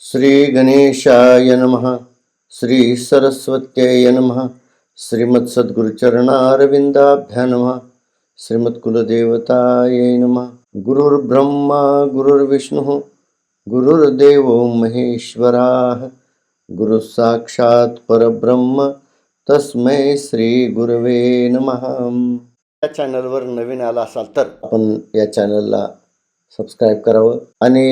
श्री गणेशाय नमः श्री सरस्वत्यै नमः श्रीमत् सद्गुरुचरणारविन्दाभ्या नमः श्रीमत्कुलदेवतायै नमः गुरुर्ब्रह्मा गुरुर्विष्णुः गुरुर्देवो महेश्वराः गुरुः साक्षात् परब्रह्म तस्मै श्री गुरवे नमः। या चॅनलवर नवीन आला असाल तर आपण या चॅनलला सबस्क्राईब करावं आणि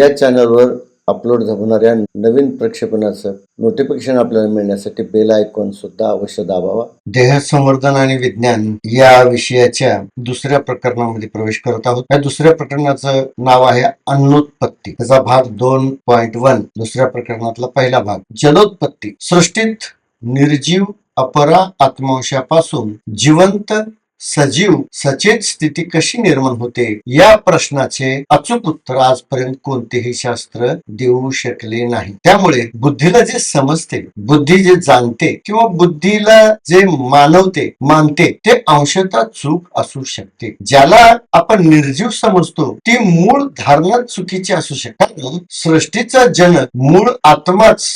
या चॅनलवर अपलोड होणाऱ्या नवीन प्रक्षेपणाचं नोटिफिकेशन आपल्याला मिळण्यासाठी बेल आयकॉन सुद्धा अवश्य दाबावा. देह संवर्धन आणि विज्ञान या विषयाच्या दुसऱ्या प्रकरणामध्ये प्रवेश करत आहोत. या दुसऱ्या प्रकरणाचं नाव आहे अन्नोत्पत्ती. त्याचा भाग दोन पॉइंट वन दुसऱ्या प्रकरणातला पहिला भाग. जलोत्पत्ती. सृष्टीत निर्जीव अपरा आत्मांशापासून जिवंत सजीव सचेत स्थिती कशी निर्माण होते? या प्रश्नाचे अचूक उत्तर आजपर्यंत कोणतेही शास्त्र देऊ शकले नाही. त्यामुळे बुद्धीला जे समजते बुद्धी जे जाणते किंवा बुद्धीला जे मानवते मानते ते अंशतः चूक असू शकते. ज्याला आपण निर्जीव समजतो ती मूळ धारणा चुकीची असू शकते. सृष्टीचा जनक मूळ आत्माच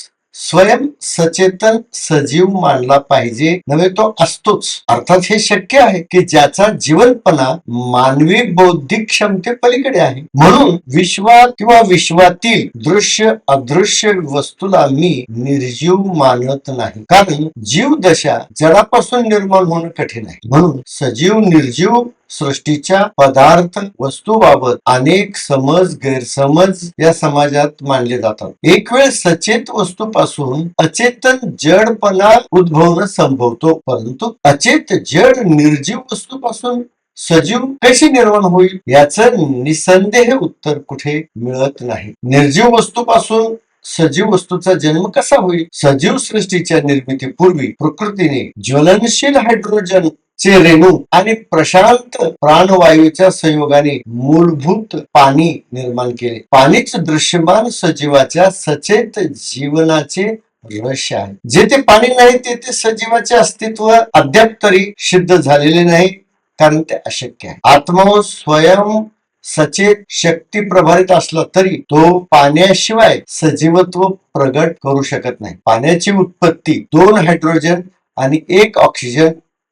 स्वयं सचेतन सजीव मानला पाहिजे. नव्हे तो असतोच. अर्थात हे शक्य आहे की ज्याचा जीवनपणा मानवी बौद्धिक क्षमते पलीकडे आहे. म्हणून विश्वात किंवा विश्वातील दृश्य अदृश्य वस्तूला मी निर्जीव मानत नाही. कारण जीव दशा जरापासून निर्माण होणं कठीण आहे. म्हणून सजीव निर्जीव सृष्टीच्या पदार्थ वस्तूबाबत अनेक समज गैरसमज या समाजात मानले जातात. एक वेळ सचेत वस्तूपासून अचेतन जडपणा उद्भवणं संभवतो परंतु अचेत जड निर्जीव वस्तूपासून सजीव कशी निर्माण होईल याचं निसंदेह उत्तर कुठे मिळत नाही. निर्जीव वस्तूपासून सजीव वस्तूचा जन्म कसा होईल? सजीव सृष्टीच्या निर्मितीपूर्वी प्रकृतीने ज्वलनशील हायड्रोजन चे रेणू आणि प्रशांत प्राणवायूच्या संयोगाने मूलभूत पाणी निर्माण केले. पाणीच दृश्यमान सजीवाच्या सचेत जीवनाचे रहस्य आहे. जेथे पाणी नाही तेथे सजीवाचे अस्तित्व अद्याप तरी सिद्ध झालेले नाही कारण ते अशक्य आहे. आत्मा स्वयं सचेत शक्ती प्रभारित असला तरी तो पाण्याशिवाय सजीवत्व प्रगट करू शकत नाही. पाण्याची उत्पत्ती दोन हायड्रोजन आणि एक ऑक्सिजन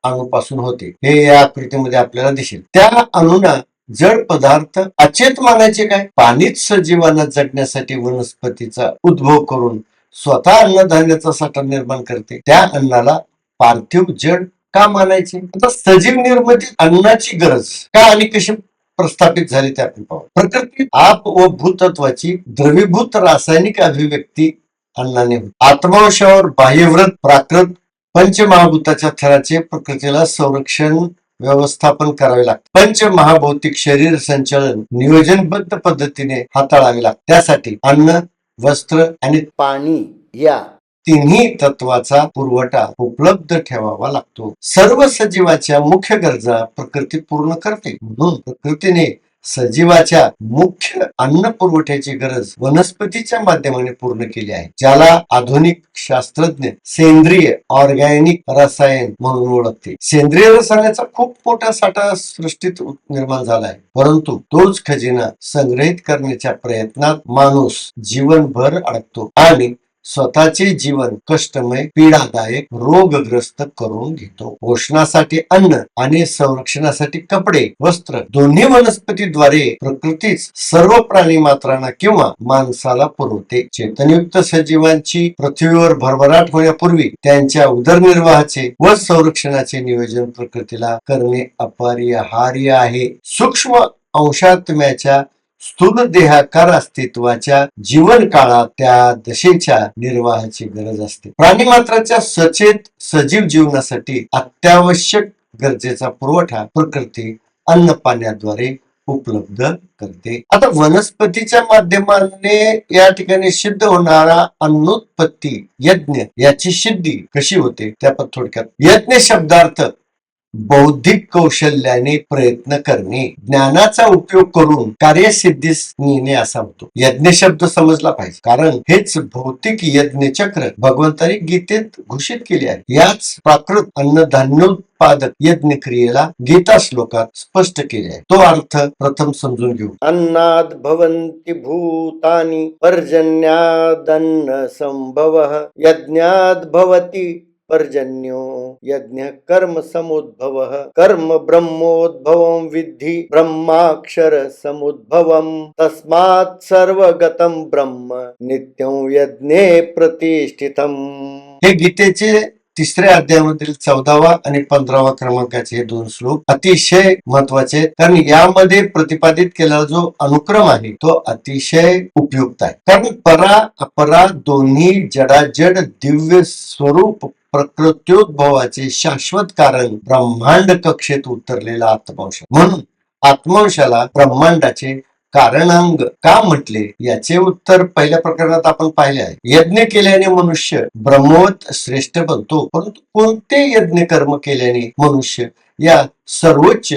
अणूपासून होते. हे या आकृतीमध्ये आपल्याला दिसेल. त्या अणुना जड पदार्थ अचेत मानायचे काय? पाणीच सजीवांना जगण्यासाठी वनस्पतीचा उद्भव करून स्वतः अन्नधान्याचा साठा निर्माण करते. त्या अन्नाला पार्थिव जड का मानायचे? आता सजीव निर्मिती अन्नाची गरज का आणि कशी प्रस्थापित झाली ते आपण पाहू. प्रकृती आप व भूतत्वाची द्रवीभूत रासायनिक अभिव्यक्ती अन्नाने होते. आत्मांशावर बाह्यव्रत प्राकृत पंचमहाभूताच्या थराचे प्रकृतीला संरक्षण व्यवस्थापन करावे लागते. पंचमहाभौतिक शरीर संचलन नियोजनबद्ध पद्धतीने हाताळावे लागते. त्यासाठी अन्न वस्त्र आणि पाणी या तिन्ही तत्वाचा पुरवठा उपलब्ध ठेवावा लागतो. सर्व सजीवाच्या मुख्य गरजा प्रकृती पूर्ण करते. म्हणून प्रकृतीने सजीवाच्या मुख्य अन्न पुरवठ्याची गरज वनस्पतीच्या माध्यमाने पूर्ण केली आहे ज्याला आधुनिक शास्त्रज्ञ सेंद्रिय ऑर्गॅनिक रसायन म्हणून ओळखते. सेंद्रिय रसायनाचा खूप मोठा साठा सृष्टीत निर्माण झाला आहे परंतु तोच खजिना संग्रहित करण्याच्या प्रयत्नात माणूस जीवनभर अडकतो आणि स्वतःचे जीवन कष्टमय पीडादायक रोगग्रस्त करून घेतो. पोषणासाठी अन्न आणि संरक्षणासाठी कपडे वस्त्र दोन्ही वनस्पतीद्वारे प्रकृतीच सर्व प्राणी मात्रांना किंवा माणसाला पुरवते. चेतनयुक्त सजीवांची पृथ्वीवर भरभराट होण्यापूर्वी त्यांच्या उदरनिर्वाहाचे व संरक्षणाचे नियोजन प्रकृतीला करणे अपरिहार्य आहे. सूक्ष्म अंशात्म्याच्या स्थूल देहाकार अस्तित्वाच्या जीवन काळात त्या दशेच्या निर्वाहाची गरज असते. प्राणी मात्राच्या सचेत सजीव जीवनासाठी अत्यावश्यक गरजेचा पुरवठा प्रकृती अन्न पाण्याद्वारे उपलब्ध करते. आता वनस्पतीच्या माध्यमाने या ठिकाणी सिद्ध होणारा अन्नोत्पत्ती यज्ञ याची सिद्धी कशी होते? त्या पण थोडक्यात. यज्ञ शब्दार्थ बौद्धिक कौशल्याने प्रयत्न करणे ज्ञानाचा उपयोग करून कार्यसिद्धीस नेणे असा होतो. यज्ञ शब्द समजला पाहिजे. कारण हेच भौतिक यज्ञ चक्र भगवंतानी गीतेत घोषित केले आहे. याच प्राकृत अन्नधान्योत्पादक यज्ञ क्रियेला गीता श्लोकात स्पष्ट केले आहे. तो अर्थ प्रथम समजून घेऊ. अन्नाद भूतानी भूतानि पर्जन्यादन्न संभव यज्ञात भवति पर्जन्यो यज्ञ कर्म समुद्भव। कर्म ब्रह्मोद्भव विद्धि ब्रह्माक्षर समुद्भव तस्मात् सर्वगतम ब्रह्म नित्यं यज्ञे प्रतिष्ठितम। हे गीतेचे तिसऱ्या अध्यायामधील चौदावा आणि पंधरावा क्रमांकाचे हे दोन श्लोक अतिशय महत्त्वाचे कारण यामध्ये प्रतिपादित केलेला जो अनुक्रम आहे तो अतिशय उपयुक्त आहे. कारण परा अपरा दोन्ही जडाजड दिव्य स्वरूप प्रकृत्योद्भवाचे शाश्वत कारण ब्रह्मांड कक्षेत उतरलेला आत्मांश. म्हणून आत्मांशाला ब्रह्मांडाचे कारणांग का म्हटले याचे उत्तर पहिल्या प्रकरणात आपण पाहिले आहे. यज्ञ केल्याने मनुष्य ब्रह्मवत श्रेष्ठ बनतो परंतु कोणते यज्ञ कर्म केल्याने मनुष्य या सर्वोच्च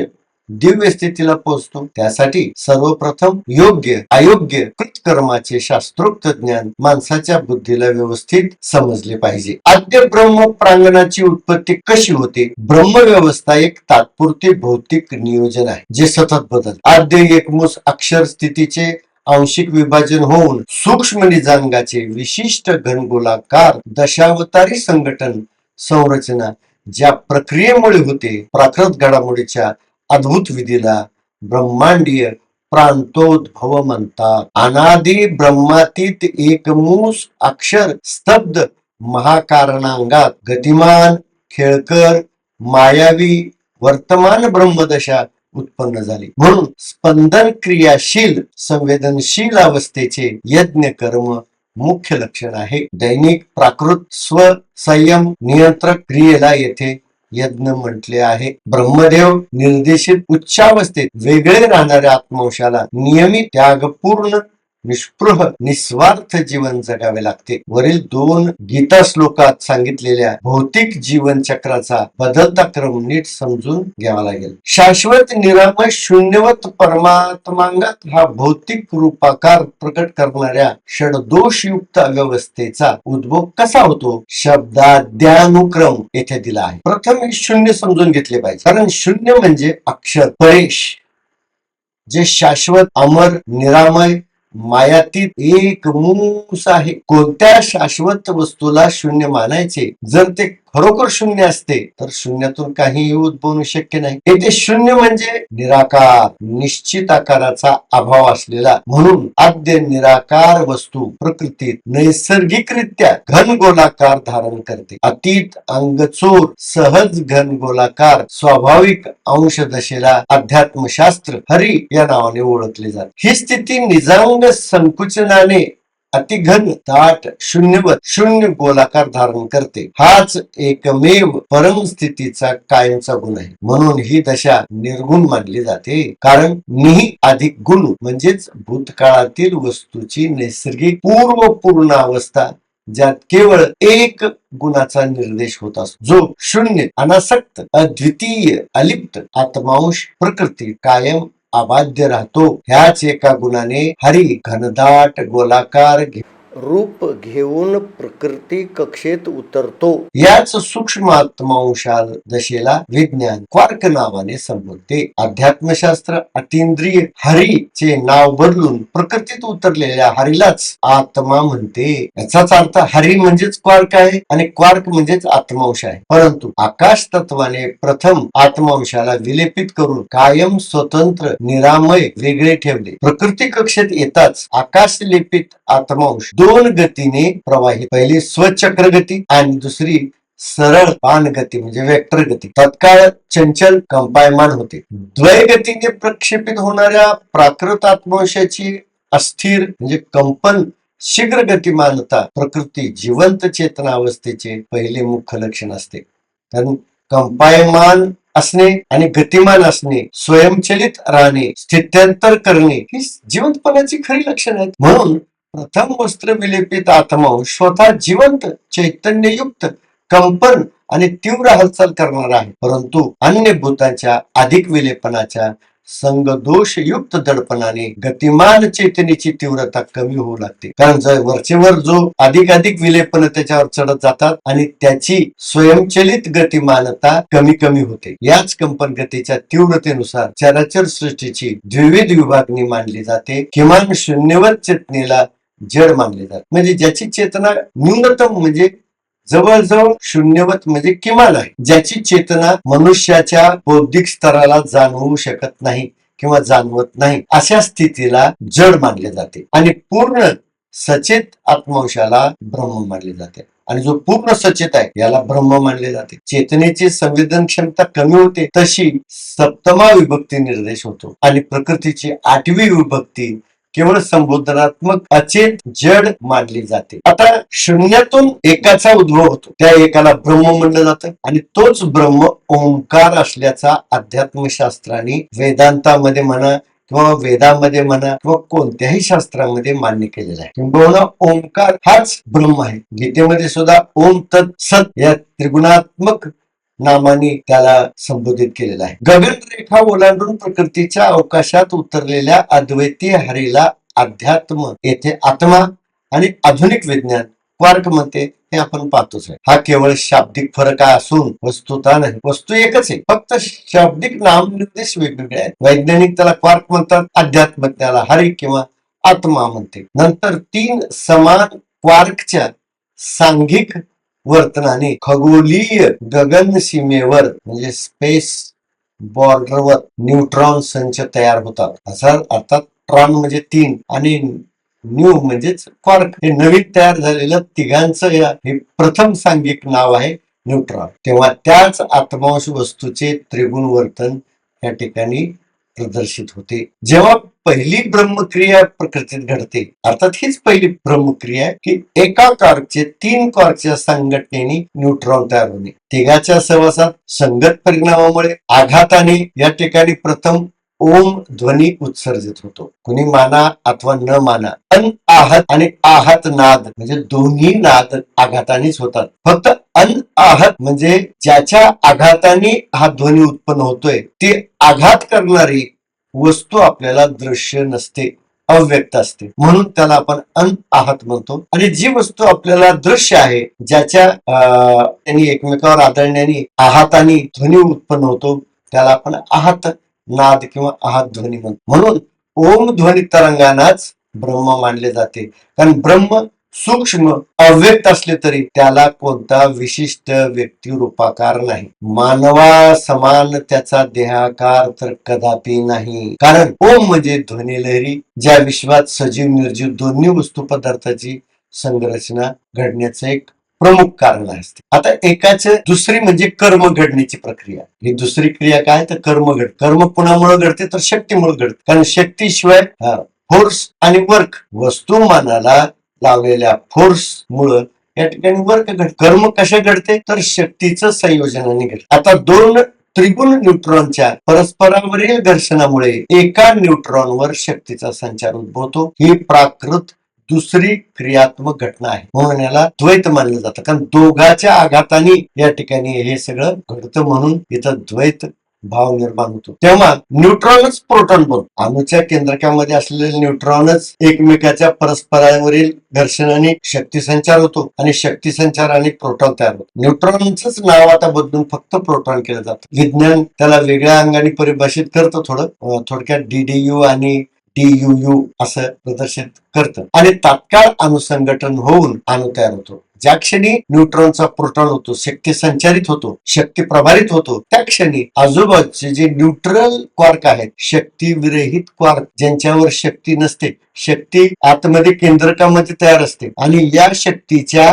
दिव्य स्थितीला पोहोचतो. त्यासाठी सर्वप्रथम योग्य अयोग्य कृतकर्माचे शास्त्रोक्त ज्ञान माणसाच्या बुद्धीला व्यवस्थित समजले पाहिजे. आद्य ब्रह्म प्रांगणाची उत्पत्ती कशी होते? ब्रह्मव्यवस्था एक तात्पुरते भौतिक नियोजन आहे जे सतत बदल आद्य एकमुस अक्षर स्थितीचे आंशिक विभाजन होऊन सूक्ष्म निजांगाचे विशिष्ट घनगोलाकार दशावतारी संघटन संरचना ज्या प्रक्रियेमुळे होते प्राकृत घडामोडीच्या अद्भुत विधीला ब्रह्मांडीय प्रांतोद्भव म्हणतात अनादी ब्रह्मातीत एकमूस अक्षर स्तब्ध महाकारणांगात गतिमान खेळकर मायावी वर्तमान ब्रह्मदशा उत्पन्न झाली. म्हणून स्पंदन क्रियाशील संवेदनशील अवस्थेचे यज्ञ कर्म मुख्य लक्षण आहे. दैनिक प्राकृत स्व संयम नियंत्रक क्रियेला येथे यज्ञ म्हटले आहे. ब्रह्मदेव निर्देशित उच्चावस्थेत वेगळे राहणाऱ्या आत्मवशाला नियमित त्यागपूर्ण निष्पृह निस्वार्थ जीवन जगावे लागते. वरील दोन गीता श्लोकात सांगितलेल्या भौतिक जीवन चक्राचा बदलता क्रम नीट समजून घ्यावा लागेल. शाश्वत निरामय शून्यवत परमात्मांगात हा भौतिक रूपाकार प्रकट करणाऱ्या षडदोषयुक्त अव्यवस्थेचा उद्भव कसा होतो? शब्दाद्यानुक्रम येथे दिला आहे. प्रथम शून्य समजून घेतले पाहिजे. कारण शून्य म्हणजे अक्षर परेश. जे शाश्वत अमर निरामय मायातीत एक मूस आहे. कोणत्या शाश्वत वस्तूला शून्य मानायचे? जर ते खरोखर शून्य असते तर शून्यातून काहीही उद्भवणं शक्य नाही. येथे शून्य म्हणजे निराकार निश्चित आकाराचा अभाव असलेला. म्हणून आद्य निराकार वस्तू प्रकृतीत नैसर्गिकरित्या घन गोलाकार धारण करते. अतीत अंगचोर सहज घन गोलाकार स्वाभाविक अंश दशेला अध्यात्मशास्त्र हरी या नावाने ओळखले जाते. ही स्थिती निजांग संकुचनाने अतिघन दाट शून्यवत शून्य गोलाकार धारण करते. हाच एकमेव परम स्थितीचा कायमचा गुण आहे. म्हणून ही दशा निर्गुण मानली जाते. कारण निही अधिक गुण म्हणजेच भूतकाळातील वस्तूची नैसर्गिक पूर्व पूर्ण अवस्था ज्यात केवळ एक गुणाचा निर्देश होत असतो. जो शून्य अनासक्त अद्वितीय अलिप्त आत्मांश प्रकृती कायम अबाध्य राहतो. ह्याच एका गुणाने हरी घनदाट गोलाकार घे- रूप घेऊन प्रकृती कक्षेत उतरतो. याच सूक्ष्मात्मांशाल दशेला विज्ञान क्वार्क नावाने संबोधते. अध्यात्मशास्त्र अतिंद्रिय हरीचे नाव बदलून प्रकृतीत उतरलेल्या हरीलाच आत्मा म्हणते. याचाच अर्थ हरी म्हणजेच क्वार्क आहे आणि क्वार्क म्हणजेच आत्मांश आहे. परंतु आकाश तत्वाने प्रथम आत्मांशाला विलेपित करून कायम स्वतंत्र निरामय वेगळे ठेवले. प्रकृती कक्षेत येताच आकाश लेपित आत्मांश दोन गतीने प्रवाहित पहिली स्वचक्र गती आणि दुसरी सरळ पान गती म्हणजे वेक्टर गती. तत्काळ चंचल कंपायमान होते. द्वयगतीने प्रक्षेपित होणाऱ्या प्राकृत आत्मवंशाची अस्थिर म्हणजे कंपन शीघ्र गतिमानता प्रकृती जिवंत चेतना अवस्थेचे पहिले मुख्य लक्षण असते. कारण कंपायमान असणे आणि गतिमान असणे स्वयंचलित राहणे स्थित्यंतर करणे ही जिवंतपणाची खरी लक्षण आहेत. म्हणून प्रथम वस्त्र विलेपित आत्मा स्वतः जिवंत चैतन्ययुक्त कंपन आणि तीव्र हालचाल करणार आहे. परंतु अन्य भूतांच्या अधिक विलेपनाच्या संगदोषयुक्त दडपणाने गतिमान चेतनेची तीव्रता कमी होऊ लागते. कारण जर वरचेवर जो अधिक अधिक विलेपन त्याच्यावर चढत जातात आणि त्याची स्वयंचलित गतिमानता कमी कमी होते. याच कंपन गतीच्या तीव्रतेनुसार चराचर सृष्टीची द्विविध विभागणी मानली जाते. किमान शून्यवत चेतनेला जड मानले जाते म्हणजे ज्याची चेतना न्यूनतम म्हणजे जवळजवळ शून्यवत म्हणजे किमान आहे. ज्याची चेतना मनुष्याच्या बौद्धिक स्तराला जाणवू शकत नाही किंवा जाणवत नाही अशा स्थितीला जड मानले जाते. आणि पूर्ण सचेत आत्मवंशाला ब्रह्म मानले जाते. आणि जो पूर्ण सचेत आहे याला ब्रह्म मानले जाते. चेतनेची संवेदन क्षमता कमी होते तशी सप्तमा विभक्ती निर्देश होतो. आणि प्रकृतीची आठवी विभक्ती केवळ संबोधनात्मक अचेत जड मानली जाते. आता शून्यातून एकाचा उद्भव होतो. त्या एकाला ब्रह्म म्हणलं जातं आणि तोच ब्रह्म ओंकार असल्याचा अध्यात्मशास्त्राने वेदांतामध्ये म्हणा किंवा वेदामध्ये म्हणा किंवा कोणत्याही शास्त्रामध्ये मान्य केलेला आहे. किंबहुना ओंकार हाच ब्रह्म आहे. गीतेमध्ये सुद्धा ओम तत् सत या त्रिगुणात्मक नामाने त्याला संबोधित केलेलं आहे. गगनरेखा ओलांडून प्रकृतीच्या अवकाशात उतरलेल्या अद्वैतीय हरीला अध्यात्म येथे आत्मा आणि आधुनिक विज्ञान क्वार्क म्हणते हे आपण पाहतोच आहे. हा केवळ शाब्दिक फरक असून वस्तुता नाही. वस्तू एकच आहे. फक्त शाब्दिक नामनिर्देश वेगवेगळे आहेत. वैज्ञानिक त्याला क्वार्क म्हणतात अध्यात्म त्याला हरी किंवा आत्मा म्हणते. नंतर तीन समान क्वार्कच्या सांघिक वर्तनाने खगोलीय गगन सीमेवर म्हणजे स्पेस बॉर्डरवर न्यूट्रॉन संच तयार होतात. असा अर्थात ट्रॉन म्हणजे तीन आणि न्यू म्हणजेच क्वार्क हे नवीन तयार झालेलं तिघांचं या हे प्रथम सांघिक नाव आहे न्यूट्रॉन तेव्हा त्याच आत्मांश वस्तूचे त्रिगुण वर्तन या ठिकाणी प्रदर्शित होते. जेव्हा पहिली ब्रह्मक्रिया प्रकृतीत घडते अर्थात हीच पहिली ब्रह्मक्रिया आहे की एका कॉर्कचे तीन कॉर्कच्या संघटनेने न्यूट्रॉन तयार होणे. तिघाच्या सहवासात संगत परिणामामुळे आघाताने या ठिकाणी प्रथम ओम ध्वनी उत्सर्जित होतो. कुणी माना अथवा न माना अन आहत आणि आहत नाद म्हणजे दोन्ही नाद आघातानेच होतात. फक्त अन आहत म्हणजे ज्याच्या आघाताने हा ध्वनी उत्पन्न होतोय ती आघात करणारी वस्तू आपल्याला दृश्य नसते अव्यक्त असते. म्हणून त्याला आपण अन आहत म्हणतो. आणि जी वस्तू आपल्याला दृश्य आहे ज्याच्या अं, त्यांनी एकमेकावर आदळण्याने आहाताने ध्वनी उत्पन्न होतो त्याला आपण आहात नाद किंवा आहात ध्वनी म्हणतो म्हणून ओम ध्वनी तरंगानाच ब्रह्म मानले जाते. कारण ब्रह्म सूक्ष्म अव्यक्त असले तरी त्याला कोणता विशिष्ट व्यक्ती रूपाकार नाही. मानवा समान त्याचा देहाकार तर कदापि नाही. कारण ओम म्हणजे ध्वनी लहरी ज्या विश्वात सजीव निर्जीव दोन्ही वस्तू पदार्थाची संरचना घडण्याचं एक प्रमुख कारण असते. आता एकाच दुसरी म्हणजे कर्म घडण्याची प्रक्रिया. ही दुसरी क्रिया काय? तर कर्म घड कर्म कुणामुळे घडते? तर शक्तीमुळे घडते. कारण शक्तीशिवाय फोर्स आणि वर्क वस्तुमानाला लावलेल्या फोर्स मुळे या ठिकाणी वर्क घड कर्म कसे घडते? तर शक्तीचं संयोजनाने घडते. आता दोन त्रिगुण न्यूट्रॉनच्या परस्परावरील घर्षणामुळे एका न्यूट्रॉनवर शक्तीचा संचार उद्भवतो. ही प्राकृत दुसरी क्रियात्मक घटना आहे. म्हणून याला द्वैत मानलं जातं. कारण दोघाच्या आघाताने या ठिकाणी हे सगळं घडतं म्हणून इथं द्वैत भाव निर्माण होतो. तेव्हा न्यूट्रॉनच प्रोटॉन बनतो. अणुच्या केंद्रकामध्ये असलेले न्यूट्रॉनच एकमेकाच्या परस्परावरील घर्षणाने शक्ती संचार होतो आणि शक्ती संचाराने प्रोटॉन तयार होतो. न्यूट्रॉनच नाव आता बदलून फक्त प्रोटॉन केलं जातं. विज्ञान त्याला वेगळ्या अंगाने परिभाषित करतं थोडं. थोडक्यात डीडीयू आणि डीयूयू असं प्रदर्शित करतं. आणि तात्काळ अनुसंघटन होऊन अणु तयार होतो. ज्या क्षणी न्यूट्रॉनचा प्रोटॉन होतो शक्ती संचारित होतो शक्ती प्रभारित होतो त्या क्षणी आजूबाजूचे जे न्यूट्रल क्वार्क आहेत शक्ती विरहित क्वार्क ज्यांच्यावर शक्ती नसते शक्ती आतमध्ये केंद्रकामध्ये तयार असते. आणि या शक्तीच्या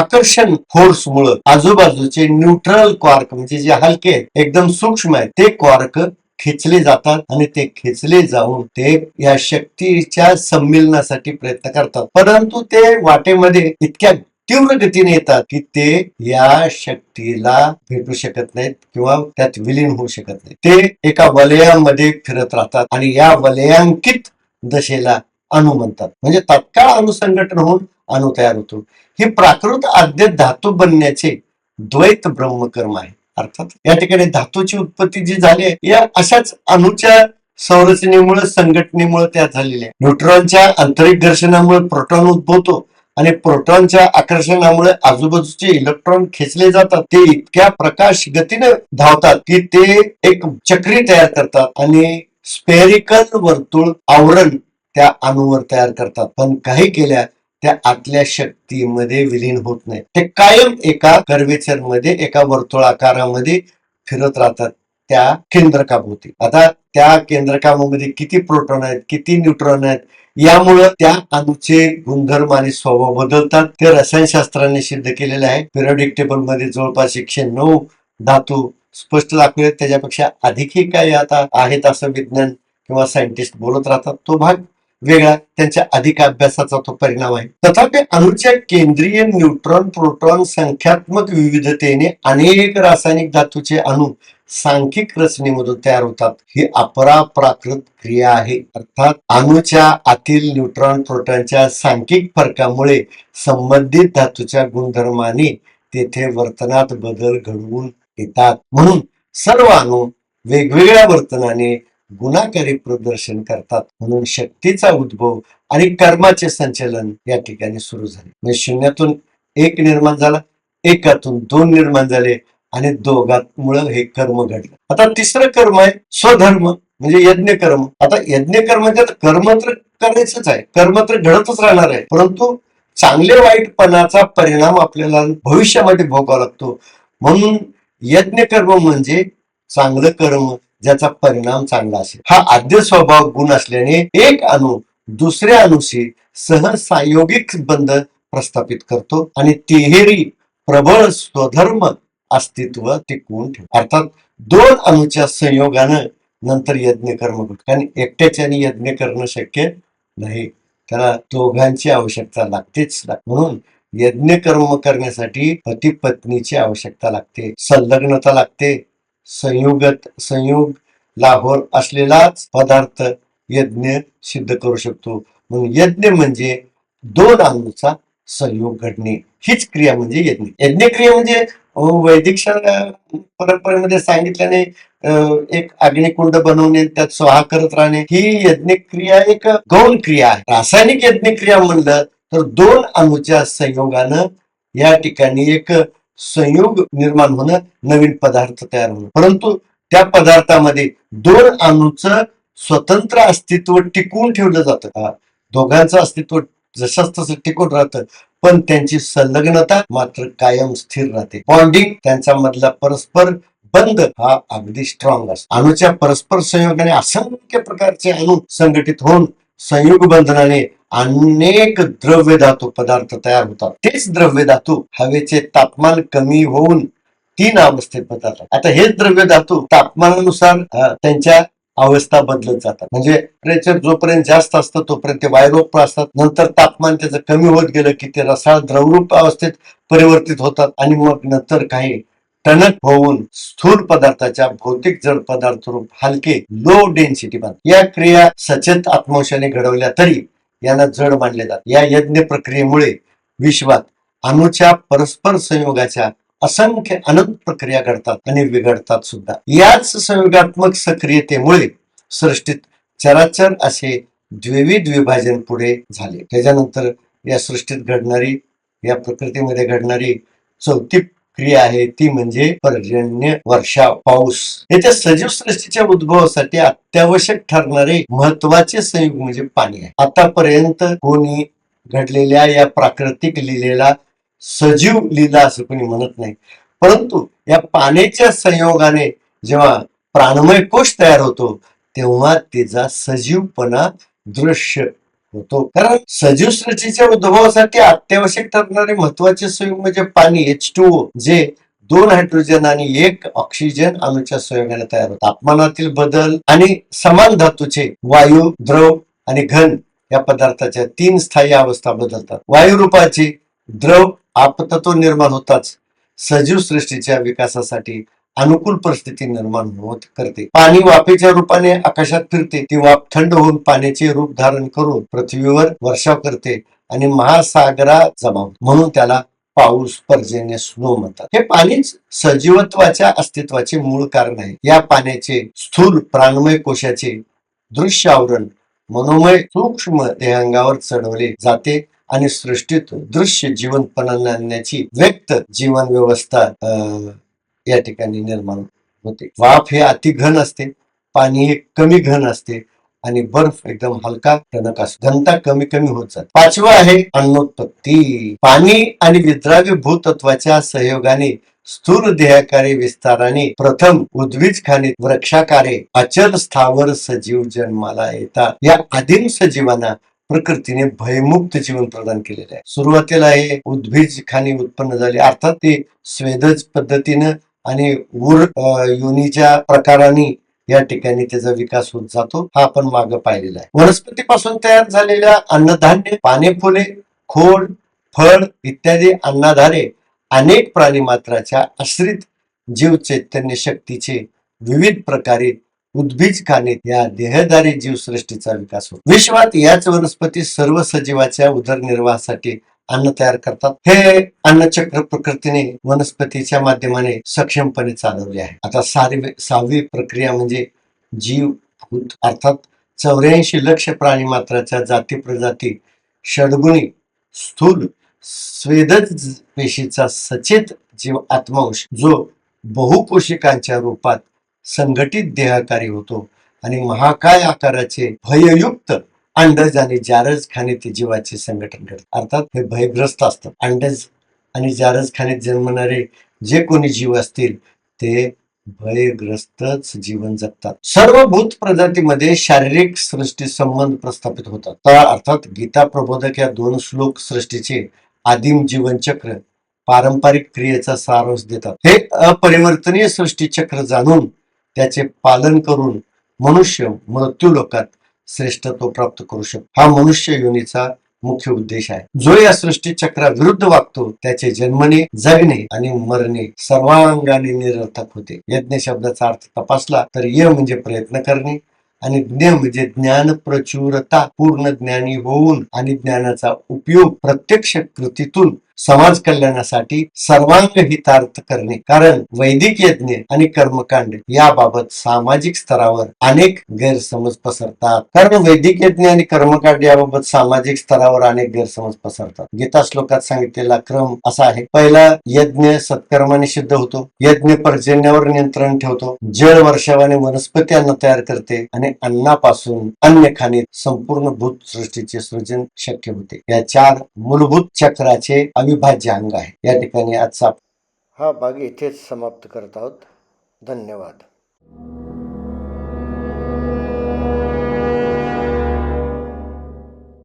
आकर्षण फोर्स मुळे आजूबाजूचे न्यूट्रल क्वार्क म्हणजे जे हलके आहेत एकदम सूक्ष्म आहेत ते क्वार्क खेचले जातात आणि ते खेचले जाऊन ते या शक्तीच्या संमेलनासाठी प्रयत्न करतात. परंतु ते वाटेमध्ये इतक्या तीव्र गतीने येतात की ते या शक्तीला भेटू शकत नाहीत किंवा त्यात विलीन होऊ शकत नाही ते एका वलयामध्ये फिरत राहतात आणि या वलयांकित दशेला अणु म्हणतात. म्हणजे तात्काळ अणुसंघटन होऊन अणु तयार होतो. ही प्राकृत आद्य धातू बनण्याचे द्वैत ब्रह्मकर्म आहे. अर्थात या ठिकाणी धातूची उत्पत्ती जी झाली आहे या अशाच अणुच्या संरचनेमुळे संघटनेमुळे त्या झालेल्या न्यूट्रॉनच्या आंतरिक घर्षणामुळे प्रोटॉन उद्भवतो आणि प्रोटॉनच्या आकर्षणामुळे आजूबाजूचे इलेक्ट्रॉन खेचले जातात. ते इतक्या प्रकाश गतीने धावतात की ते एक चक्री तयार करतात आणि स्पेरिकल वर्तुळ आवरण त्या अणूवर तयार करतात. पण काही केल्या त्या आतल्या शक्तीमध्ये विलीन होत नाही. ते कायम एका कर्वेचरमध्ये एका वर्तुळाकारामध्ये फिरत राहतात. त्या केंद्रकाभोवती. आता त्या केंद्रकामध्ये किती प्रोटॉन आहेत किती न्यूट्रॉन आहेत यामुळं त्या अणूचे गुणधर्म आणि स्वभाव बदलतात. ते रसायनशास्त्राने सिद्ध केलेले आहे. पिरियडिक टेबलमध्ये जवळपास एकशे नऊ धातू स्पष्ट दाखवले त्याच्यापेक्षा अधिकही काही आता आहेत असं विज्ञान किंवा सायंटिस्ट बोलत राहतात. तो भाग वेगळा त्यांच्या अधिक अभ्यासाचा तो परिणाम आहे. तथापि अणूच्या केंद्रीय न्यूट्रॉन प्रोटॉन संख्यात्मक विविधतेने अनेक रासायनिक धातूचे अणु सांख्यिक रचनेमधून तयार होतात. ही अपराप्राकृत क्रिया आहे. अर्थात अणुच्या आतील न्यूट्रॉन प्रोटॉनच्या सांख्यिक फरकामुळे संबंधित धातूच्या गुणधर्माने तेथे वर्तनात बदल घडवून येतात. म्हणून सर्व अणु वेगवेगळ्या वर्तनाने गुणाकारी प्रदर्शन करतात म्हणून शक्तीचा उद्भव आणि कर्माचे संचलन या ठिकाणी सुरू झाले. म्हणजे शून्यातून एक निर्माण झाला एकातून दोन निर्माण झाले आणि दोघांमुळं हे कर्म घडलं. आता तिसरं कर्म आहे स्वधर्म म्हणजे यज्ञ कर्म आता यज्ञ कर्म म्हणजे त्यात कर्म तर करायचंच आहे कर्म तर घडतच राहणार आहे. परंतु चांगले वाईटपणाचा परिणाम आपल्याला भविष्यामध्ये भोगावा लागतो. म्हणून यज्ञ कर्म म्हणजे चांगलं कर्म ज्याचा परिणाम चांगला असेल. हा आद्य स्वभाव गुण असल्याने एक अणु दुसऱ्या अणुशी सहसंयोगिक बंध प्रस्थापित करतो आणि तिहेरी प्रबळ स्वधर्म अस्तित्व टिकवून ठेवतो. अर्थात दोन अणुच्या संयोगानं नंतर यज्ञ कर्म घडतं कारण एकट्याच्याने यज्ञ करणं शक्य नाही. त्याला दोघांची आवश्यकता लागतेच म्हणून यज्ञ कर्म करण्यासाठी पती पत्नीची आवश्यकता लागते. संलग्नता लागते. संयुगत संयोग लाभोर असलेलाच पदार्थ यज्ञ सिद्ध करू शकतो. म्हणून यज्ञ म्हणजे दोन अणूचा संयोग घडणे. हीच क्रिया म्हणजे यज्ञ. यज्ञ क्रिया म्हणजे वैदिक परंपरेमध्ये सांगितल्याने एक अग्निकुंड बनवणे त्यात स्वाहा करत राहणे ही यज्ञ क्रिया एक गौण क्रिया आहे. रासायनिक यज्ञ क्रिया म्हणलं तर दोन अणूच्या संयोगानं या ठिकाणी एक संयोग निर्माण होणं नवीन पदार्थ तयार होणं. परंतु त्या पदार्थामध्ये दोन अणूचं स्वतंत्र अस्तित्व टिकवून ठेवलं जातं. दोघांचं अस्तित्व जशाच तसं टिकून राहतं पण त्यांची संलग्नता मात्र कायम स्थिर राहते. बॉन्डिंग त्यांच्या मधला परस्पर बंद हा अगदी स्ट्रॉंग असतो. अणूच्या परस्पर संयोगाने असंख्य प्रकारचे अणू संघटित होऊन संयुग बंधनाने अनेक द्रव्य धातू पदार्थ तयार होतात. तेच द्रव्य धातू हवेचे तापमान कमी होऊन तीन अवस्थेत बदलतात आता हेच द्रव्य धातू तापमानानुसार त्यांच्या अवस्था बदलत जातात. म्हणजे टेम्परेचर जोपर्यंत जास्त असतं तोपर्यंत ते वायरोप असतात नंतर तापमान त्याचं कमी होत गेलं की ते रसाळ द्रवरूप अवस्थेत परिवर्तित होतात आणि मग नंतर काही टणक होऊन स्थूल पदार्थाच्या भौतिक जड पदार्थ रूप हलके लो डेन्सिटी बनतात या क्रिया सचेत आत्मवशाने घडवल्या तरी याला जड मानले जात. या यज्ञ प्रक्रियेमुळे विश्वात अणुच्या परस्पर संयोगाच्या असंख्य अनंत प्रक्रिया घडतात आणि बिघडतात सुद्धा. याच संयोगात्मक सक्रियतेमुळे सृष्टीत चराचर असे द्विविध विभाजन पुढे झाले. त्याच्यानंतर या सृष्टीत घडणारी या प्रकृतीमध्ये घडणारी चौथी क्रिया आहे ती म्हणजे पर्जन्य वर्षाव पाऊस. याच्या सजीव सृष्टीच्या उद्भवासाठी अत्यावश्यक ठरणारे महत्त्वाचे संयुग म्हणजे पाणी आहे. आतापर्यंत कोणी घडलेल्या या प्राकृतिक लिलेला सजीव लिला असं कोणी म्हणत नाही. परंतु या पाण्याच्या संयोगाने जेव्हा प्राणमय कोश तयार होतो तेव्हा तिचा सजीवपणा दृश्य होतो कारण सजीव सृष्टीच्या उद्भवासाठी अत्यावश्यक ठरणारे महत्त्वाचे संयुग म्हणजे पाणी एच टू जे दोन हायड्रोजन आणि एक ऑक्सिजन अणूच्या संयोगाने तयार होतात तापमानातील बदल आणि समान धातूचे वायू द्रव आणि घन या पदार्थाच्या तीन स्थायी अवस्था बदलतात. वायू रूपाचे द्रव आपतत्व निर्माण होताच सजीव सृष्टीच्या विकासासाठी अनुकूल परिस्थिती निर्माण होत करते. पाणी वाफेच्या रूपाने आकाशात फिरते ती वाफ थंड होऊन पाण्याचे रूप धारण करून पृथ्वीवर वर्षाव करते आणि महासागरा जमाव. म्हणून त्याला पाऊस पर्जन्य स्नो म्हणतात. हे पाणीच सजीवत्वाच्या अस्तित्वाचे मूळ कारण आहे. या पाण्याचे स्थूल प्राणमय कोशाचे दृश्य आवरण मनोमय सूक्ष्म देहांगावर चढवले जाते आणि सृष्टीत दृश्य जीवन आणण्याची व्यक्त जीवन व्यवस्था अं, या ठिकाणी निर्माण होते. वाफ हे अति घन असते पाणी हे कमी घन असते आणि बर्फ एकदम हलका टणक असतो. घनता कमी कमी होत जाते. पाचवं आहे अन्नोत्पत्ती. पाणी आणि विद्राव्य भूतत्वाच्या सहयोगाने स्थूल देहकार्य विस्ताराने प्रथम उद्भिज खाणे वृक्षाकारे अचल स्थावर सजीव जन्माला येतात. या आदिम सजीवांना प्रकृतीने भयमुक्त जीवन प्रदान केलेले आहे. सुरुवातीला हे उद्भिज खाणी उत्पन्न झाले. अर्थात ते स्वेदज पद्धतीनं आणि उर अ, योनीच्या प्रकाराने या ठिकाणी त्याचा विकास होत जातो. हा आपण मागे पाहिलेला आहे. वनस्पतीपासून तयार झालेल्या अन्नधान्य पाने फुले खोड फळ इत्यादी अन्नाधारे अनेक प्राणी मात्राच्या आश्रित जीव चैतन्य शक्तीचे विविध प्रकारे उद्भीज खाणे या देहदारी जीवसृष्टीचा विकास होतो. विश्वात याच वनस्पती सर्व सजीवाच्या उदरनिर्वाहासाठी अन्न तयार करतात. हे अन्नचक्र प्रकृतीने वनस्पतीच्या माध्यमाने सक्षमपणे चालवले आहे. आता सारी सहावी प्रक्रिया म्हणजे जीव भूत अर्थात चौऱ्याऐंशी लक्ष प्राणी मात्राच्या जाती प्रजाती षडगुणी स्थूल स्वेदज पेशीचा सचेत जीव आत्मांश जो बहुपोषिकांच्या रूपात संघटित देहकारी होतो आणि महाकाय आकाराचे भययुक्त अंडज आणि जारज खाणे ते जीवाचे संघटन करतात. अर्थात हे भयग्रस्त असतात. अंडज आणि जारज खाणीत जन्मणारे जे कोणी जीव असतील ते भयग्रस्तच जीवन जगतात. सर्व भूत प्रजातीमध्ये शारीरिक सृष्टी संबंध प्रस्थापित होतात. तर अर्थात गीता प्रबोधक या दोन श्लोक सृष्टीचे आदिम जीवनचक्र पारंपरिक क्रियेचा सारांश देतात. हे अपरिवर्तनीय सृष्टी चक्र जाणून त्याचे पालन करून मनुष्य मृत्यू लोकात श्रेष्ठत्व प्राप्त करू शकतो. हा मनुष्य योनीचा मुख्य उद्देश आहे. जो या सृष्टी चक्रा विरुद्ध वागतो त्याचे जन्मणे जगणे आणि मरणे सर्वांगाने निरर्थक होते. यज्ञ शब्दाचा अर्थ तपासला तर य म्हणजे प्रयत्न करणे आणि ज्ञ म्हणजे ज्ञान प्रचुरता पूर्ण ज्ञानी होऊन आणि ज्ञानाचा उपयोग प्रत्यक्ष कृतीतून समाज कल्याणासाठी सर्वांग हितार्थ करणे. कारण वैदिक यज्ञ आणि कर्मकांड याबाबत सामाजिक स्तरावर अनेक गैरसमज पसरतात. कारण वैदिक यज्ञ आणि कर्मकांड याबाबत सामाजिक स्तरावर अनेक गैरसमज पसरतात. गीता श्लोकात सांगितलेला क्रम असा आहे. पहिला यज्ञ सत्कर्माने सिद्ध होतो. यज्ञ पर्जन्यावर नियंत्रण ठेवतो. जड वर्षावाने वनस्पती अन्न तयार करते आणि अन्नापासून अन्य खाणीत संपूर्ण भूत सृष्टीचे सृजन शक्य होते. या चार मूलभूत चक्राचे अविभाज्य अंग आहे. या ठिकाणी आजचा हा भाग इथेच समाप्त करत आहोत. धन्यवाद.